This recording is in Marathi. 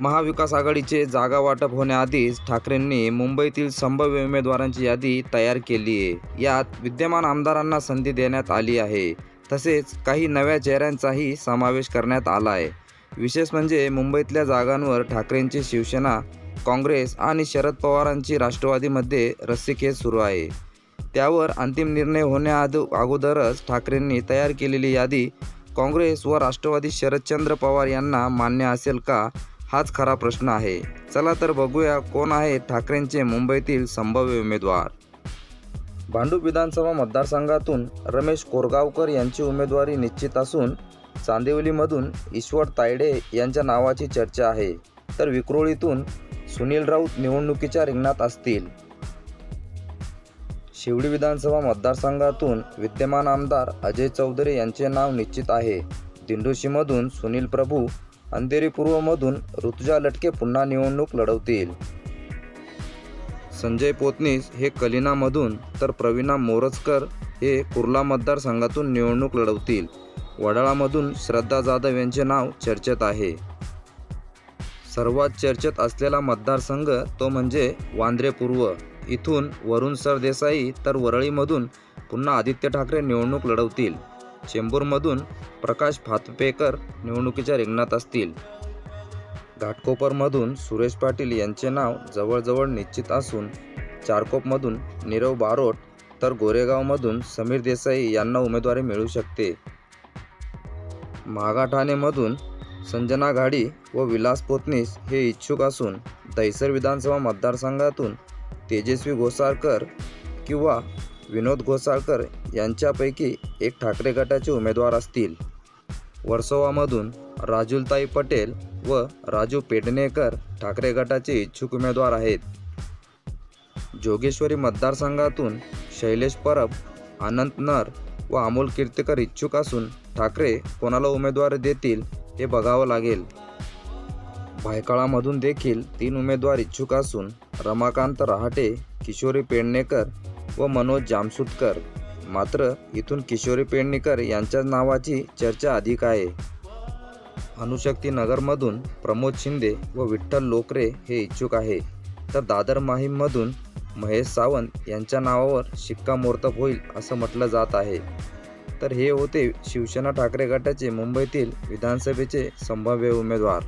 महाविकास आघाडीचे जागा वाटप होण्याआधीच ठाकरेंनी मुंबईतील संभाव्य उमेदवारांची यादी तयार केली आहे. यात विद्यमान आमदारांना संधी देण्यात आली आहे. तसेच काही नव्या चेहऱ्यांचाही समावेश करण्यात आला आहे. विशेष म्हणजे मुंबईतल्या जागांवर ठाकरेंची शिवसेना काँग्रेस आणि शरद पवारांची राष्ट्रवादीमध्ये रस्सीखेच सुरू आहे. त्यावर अंतिम निर्णय होण्याआध अगोदरच ठाकरेंनी तयार केलेली यादी काँग्रेस व राष्ट्रवादी शरदचंद्र पवार यांना मान्य असेल का हाच खरा प्रश्न आहे. चला तर बघूया कोण आहे ठाकरेंचे मुंबईतील संभाव्य उमेदवार. भांडूप विधानसभा मतदारसंघातून रमेश कोरगावकर यांची उमेदवारी निश्चित असून चांदिवलीमधून ईश्वर तायडे यांच्या नावाची चर्चा आहे. तर विक्रोळीतून सुनील राऊत निवडणुकीच्या रिंगणात असतील. शिवडी विधानसभा मतदारसंघातून विद्यमान आमदार अजय चौधरी यांचे नाव निश्चित आहे. दिंडोशीमधून सुनील प्रभू अंधेरी पूर्वमधून ऋतुजा लटके पुन्हा निवडणूक लढवतील. संजय पोतनीस हे कलिनामधून तर प्रवीणा मोरजकर हे कुर्ला मतदारसंघातून निवडणूक लढवतील. वडाळामधून श्रद्धा जाधव यांचे नाव चर्चेत आहे. सर्वात चर्चेत असलेला मतदारसंघ तो म्हणजे वांद्रे पूर्व इथून वरुण सरदेसाई तर वरळीमधून पुन्हा आदित्य ठाकरे निवडणूक लढवतील. चेंबूरमधून प्रकाश फातपेकर निवडणुकीच्या रिंगणात असतील. घाटकोपरमधून सुरेश पाटील यांचे नाव जवळजवळ निश्चित असून चारकोपमधून नीरव बारोट तर गोरेगावमधून समीर देसाई यांना उमेदवारी मिळू शकते. मागाठाणेमधून संजना घाडी व विलास पोतनीस हे इच्छुक असून दहिसर विधानसभा मतदारसंघातून तेजस्वी गोसारकर किंवा विनोद घोसाळकर यांच्यापैकी एक ठाकरे गटाचे उमेदवार असतील. वर्सोवामधून राजुलताई पटेल व राजू पेडणेकर ठाकरे गटाचे इच्छुक उमेदवार आहेत. जोगेश्वरी मतदारसंघातून शैलेश परब अनंत नर व अमोल कीर्तीकर इच्छुक असून ठाकरे कोणाला उमेदवार देतील हे बघावं लागेल. भायकाळामधून देखील तीन उमेदवार इच्छुक असून रमाकांत रहाटे किशोरी पेडणेकर व मनोज जामसुटकर. मात्र इथून किशोरी पेडणेकर यांच्या नावाची चर्चा अधिक आहे. अणुशक्ती नगरमधून प्रमोद शिंदे व विठ्ठल लोकरे हे इच्छुक आहे. तर दादर माहीममधून महेश सावंत यांच्या नावावर शिक्कामोर्तब होईल असं म्हटलं जात आहे. तर हे होते शिवसेना ठाकरे गटाचे मुंबईतील विधानसभेचे संभाव्य उमेदवार.